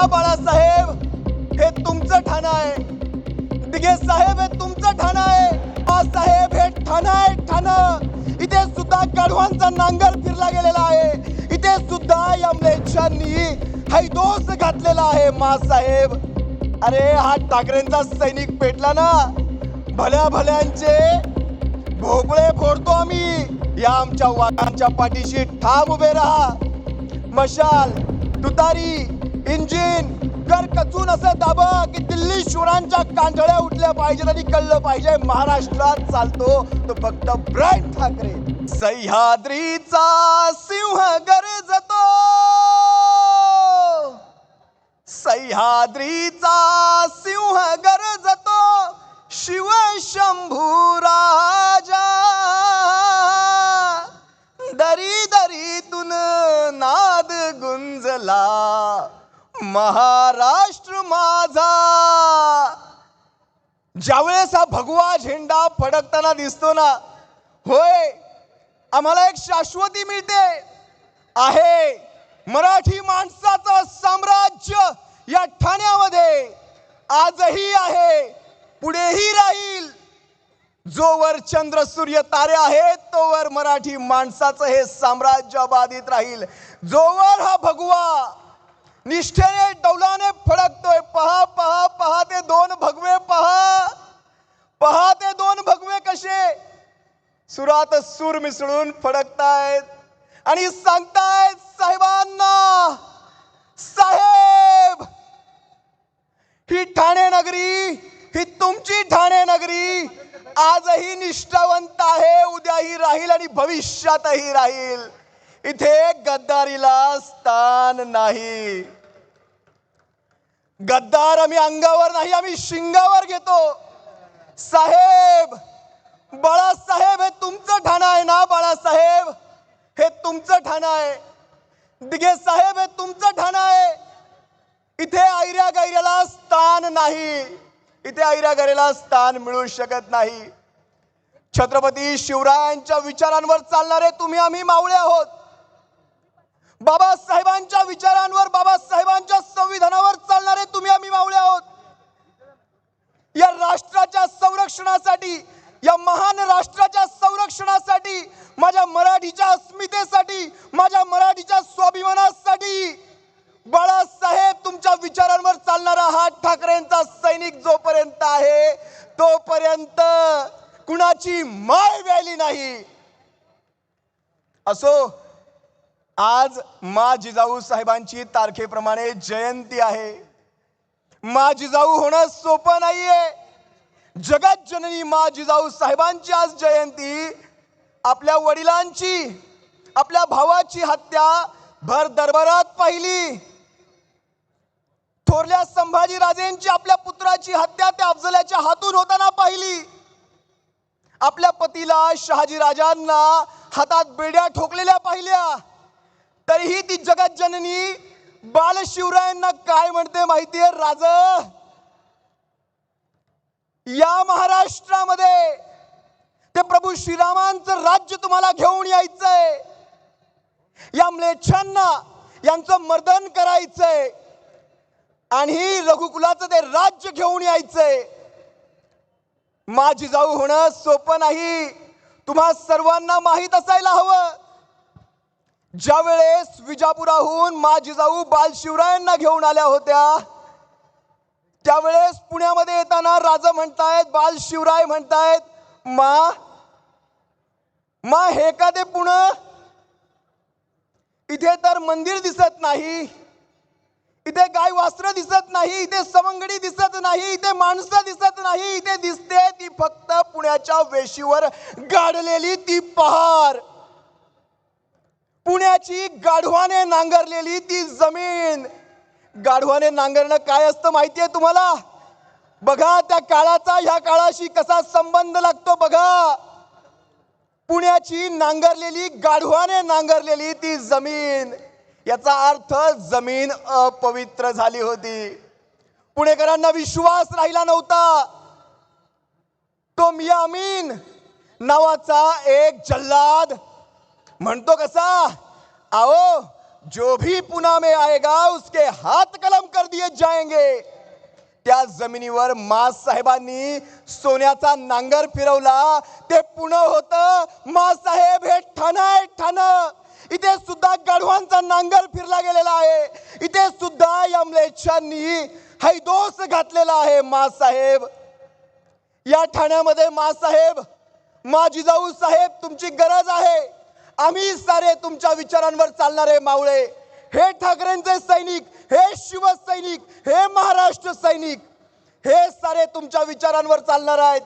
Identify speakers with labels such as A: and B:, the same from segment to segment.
A: का बाळासाहेब हे तुमचं ठाणं आहे. दिघे साहेब हे तुमचं ठाणं आहे. साहेब हे ठाणं आहे ठाणं. इथे सुद्धा गाढवांचा नांगर फिरला गेलेला आहे. इथे सुद्धा या म्लेच्छांनी हैदोस घातलेला आहे मासाहेब. अरे हा ठाकरेंचा सैनिक पेटला ना. भल्या भल्यांचे भोपळे फोडतो आम्ही. या आमच्या वाघांच्या पाठीशी ठाम उभे राहा. मशाल तुतारी इंजिन कर कचून असं दाब की दिल्ली शुरांच्या कांजळ्या उठल्या पाहिजेत आणि कळलं पाहिजे महाराष्ट्रात चालतो तो फक्त ब्रँड ठाकरे. सह्याद्रीचा सिंह गरजतो. सह्याद्रीचा सिंह गरजतो. शिव शंभू महाराष्ट्र माझा. ज्यावेळेस हा भगवा झेंडा फडकताना दिसतो ना होय आम्हाला एक शाश्वती मिळते. आहे मराठी माणसाचं साम्राज्य या ठाण्यामध्ये. आजही आहे पुढेही राहील. जोवर चंद्र सूर्य तारे आहेत तोवर मराठी माणसाचं हे साम्राज्य बाधित राहील. जोवर हा भगवा निष्ठेने डौलाने फडकतोय. पहा पहा पहा ते दोन भगवे पहा. पहा ते दोन भगवे कसे. सुरात सूर मिसळून फडकतायत आणि सांगतायत साहेबांना साहेब ही ठाणे नगरी ही तुमची ठाणे नगरी आजही निष्ठावंत आहे उद्याही राहील आणि भविष्यातही राहील. इथे गद्दारीला स्थान नाही. गद्दार आम्ही अंगावर नाही आम्ही शिंगावर घेतो. साहेब बाळासाहेब हे तुमचं ठाणं आहे ना बाळासाहेब? हे तुमचं ठाणं आहे. दिघे साहेब हे तुमचं ठाणं आहे. इथे ऐऱ्या गैऱ्याला स्थान नाही. इथे ऐऱ्या गैऱ्याला स्थान मिळू शकत नाही. छत्रपती शिवरायांच्या विचारांवर चालणारे तुम्ही आम्ही मावळे आहोत. बाबासाहेबांच्या विचारांवर बाबासाहेबांच्या संविधानावर चालणारे तुम्ही आम्ही मावळे आहोत. या राष्ट्राच्या संरक्षणासाठी या महान राष्ट्राच्या संरक्षणासाठी माझ्या मराठीच्या अस्मितेसाठी माझ्या मराठीच्या स्वाभिमानासाठी बाळासाहेब तुमच्या विचारांवर चालणारा हा ठाकरेंचा सैनिक जोपर्यंत आहे तोपर्यंत कुणाची माय व्याली नाही. असो आज मा जिजाऊ साहेबांची तारखेप्रमाणे जयंती आहे. मा जिजाऊ होणं सोपं नाहीये. जगत जननी मा जिजाऊ साहेबांची आज जयंती. आपल्या वडिलांची आपल्या भावाची हत्या भर दरबारात पाहिली. थोरल्या संभाजी राजेंची आपल्या पुत्राची हत्या त्या अफजल्याच्या हातून होताना पाहिली. आपल्या पतीला शहाजी राजांना हातात बेड्या ठोकलेल्या पाहिल्या. तरीही ती जगत जननी बाल शिवरायांना काय म्हणते माहितीये राज? या महाराष्ट्रामध्ये ते प्रभू श्रीरामांचं राज्य तुम्हाला घेऊन यायचंय. या म्लेच्छांना यांचं मर्दन करायचंय. आणि रघुकुलाचं ते राज्य घेऊन यायचंय. माझी जाऊ होणं सोपं नाही. तुम्हा सर्वांना माहीत असायला हवं. ज्या वेळेस विजापुराहून मा जिजाऊ बालशिवरायांना घेऊन आल्या होत्या त्यावेळेस पुण्यामध्ये येताना राजा म्हणतायत बाल शिवराय म्हणतायत मा मा हे का ते पुणे? इथे तर मंदिर दिसत नाही इथे गाय वास्त्र दिसत नाही इथे सवंगडी दिसत नाही इथे माणसं दिसत नाही इथे दिसते ती फक्त पुण्याच्या वेशीवर गाडलेली ती पहा पुण्याची गाढवाने नांगरलेली ती जमीन. गाढवाने नांगरणं काय असतं माहितीये तुम्हाला? बघा त्या काळाचा ह्या काळाशी कसा संबंध लागतो बघा. पुण्याची नांगरलेली गाढवाने नांगरलेली ती जमीन. याचा अर्थ जमीन अपवित्र झाली होती. पुणेकरांना विश्वास राहिला नव्हता. तो मिया अमीन नावाचा एक जल्लाद म्हणतो कसा? आओ जो भी पुना में आएगा उसके हात कलम कर दिए जाएंगे। त्या जमिनीवर मास साहेबांनी सोन्याचा नांगर फिरवला. ते पुन्हा होत मास साहेब हे ठाण आहे ठाण. इथे सुद्धा गाढवांचा नांगर फिरला गेलेला आहे. इथे सुद्धा यमलेच्छांनी हैदोस घातलेला आहे मास साहेब. या ठाण्यामध्ये मा साहेब मा जिजाऊ साहेब तुमची गरज आहे. आम्ही सारे तुमच्या विचारांवर चालणारे मावळे. हे ठाकरेंचे सैनिक हे शिवसैनिक हे महाराष्ट्र सैनिक हे सारे तुमच्या विचारांवर चालणार आहेत.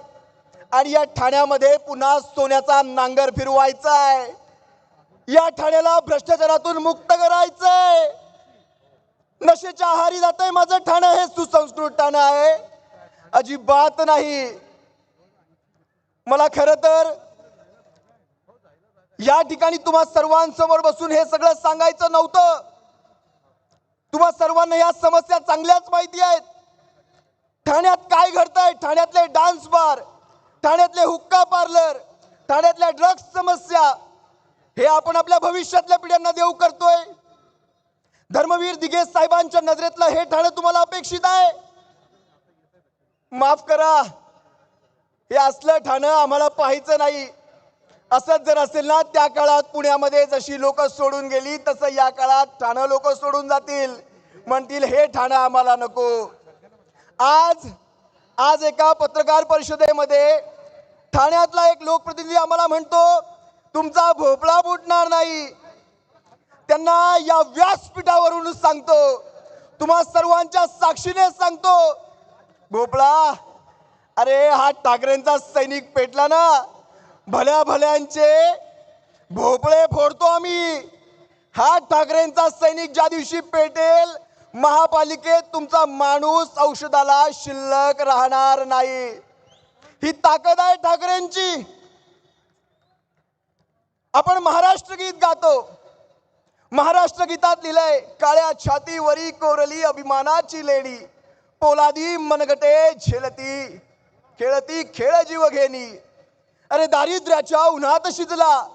A: आणि या ठाण्यामध्ये पुन्हा सोन्याचा नांगर फिरवायचा आहे या ठाण्याला भ्रष्टाचारातून मुक्त करायचंय. नशेच्या आहारी जातंय माझं ठाणं हे सुसंस्कृत ठाणं आहे. अजिबात नाही. मला खर तर या ठिकाणी तुम्हा सर्वांसमोर बसून हे सगळं सांगायचं नव्हतं. तुम्हा सर्वांना या समस्या चांगल्याच माहिती आहेत. ठाण्यात काय घडतंय? ठाण्यातले डान्स बार ठाण्यातले हुक्का पार्लर ठाण्यातल्या ड्रग्स समस्या हे आपण आपल्या भविष्यातल्या पिढ्यांना देऊ करतोय. धर्मवीर दिगेश साहेबांच्या नजरेतलं हे ठाणं तुम्हाला अपेक्षित आहे. माफ करा. हे असलं ठाणं आम्हाला पाहायचं नाही. असंच जर असेल ना त्या काळात पुण्यामध्ये जशी लोक सोडून गेली तसं या काळात ठाणं लोक सोडून जातील. म्हणतील हे ठाणं आम्हाला नको. आज आज एका पत्रकार परिषदेमध्ये ठाण्यातला एक लोकप्रतिनिधी आम्हाला म्हणतो तुमचा भोपळा फुटणार नाही. त्यांना या व्यासपीठावरून सांगतो तुम्हा सर्वांच्या साक्षीने सांगतो भोपळा अरे हा ठाकरेंचा सैनिक पेटला ना भल्या भल्यांचे भोपळे फोडतो आम्ही. हा ठाकरेंचा सैनिक ज्या दिवशी पेटेल महापालिकेत तुमचा माणूस औषधाला शिल्लक राहणार नाही. ही ताकद आहे ठाकरेंची. आपण महाराष्ट्र गीत गातो. महाराष्ट्र गीतात लिहिलंय काळ्या छातीवरी कोरली अभिमानाची लेडी पोलादी मनगटे झेलती खेळती खेळ जीव घेणी. अरे दारिद्र्याच्या उन्हात शिजला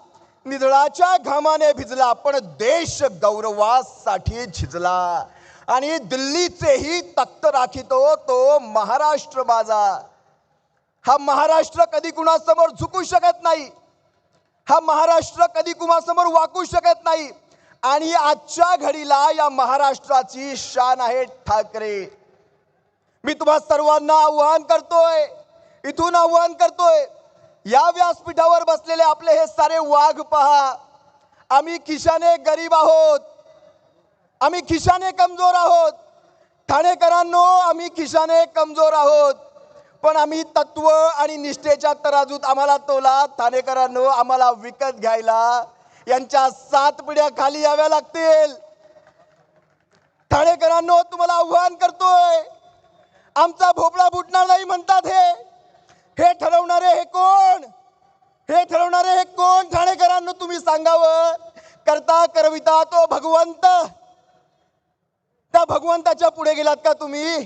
A: निधळाच्या घामाने भिजला पण देश गौरवासाठी झिजला. आणि दिल्लीचेही तख्त राखितो तो महाराष्ट्र माझा. हा महाराष्ट्र कधी कुणासमोर झुकू शकत नाही. हा महाराष्ट्र कधी कुणासमोर वाकू शकत नाही. आणि आजच्या घडीला या महाराष्ट्राची शान आहे ठाकरे. मी तुम्हा सर्वांना आव्हान करतोय इथून आव्हान करतोय या व्यासपीठावर बसलेले आपले हे सारे वाघ पहा. आम्ही खिशाने गरीब आहोत. आम्ही खिशाने कमजोर आहोत. ठाणेकरांनो आम्ही खिशाने कमजोर आहोत. पण आम्ही तत्व आणि निष्ठेच्या तराजूत आम्हाला तोला ठाणेकरांनो आम्हाला विकत घ्यायला यांच्या सात पिढ्या खाली याव्या लागतील. ठाणेकरांनो तुम्हाला आव्हान करतोय. आमचा भोपळा फुटणार नाही म्हणतात हे. हे ठरवणारे हे कोण? हे ठरवणारे हे कोण? ठाणेकरांनो तुम्ही सांगावं. करता करविता तो भगवंत. त्या भगवंताच्या पुढे गेलात का तुम्ही?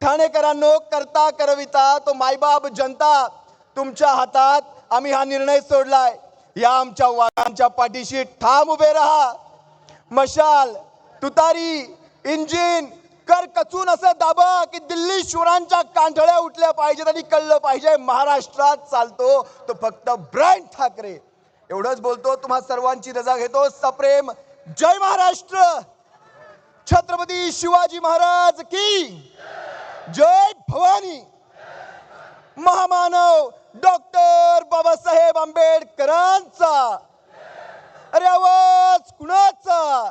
A: ठाणेकरांनो करता करविता तो मायबाप जनता. तुमच्या हातात आम्ही हा निर्णय सोडलाय. या आमच्या वाघांच्या पाठीशी ठाम उभे राहा. मशाल तुतारी इंजिन कर कचून असं दाबा की दिल्ली शुरांच्या कांठळ्या उठल्या पाहिजेत आणि कळलं पाहिजे महाराष्ट्रात चालतो तो फक्त ब्रँड ठाकरे. एवढंच बोलतो तुम्हा सर्वांची रजा घेतो. सप्रेम. जय महाराष्ट्र. छत्रपती शिवाजी महाराज की जय भवानी. महामानव डॉक्टर बाबासाहेब आंबेडकरांचा. अरे आवाज कुणाचा?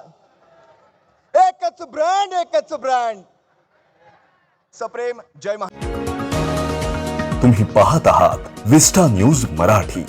A: एकच ब्रँड एकच ब्रँड. सप्रेम जय महा
B: तुम्ही पाहत आहात विस्टा न्यूज मराठी.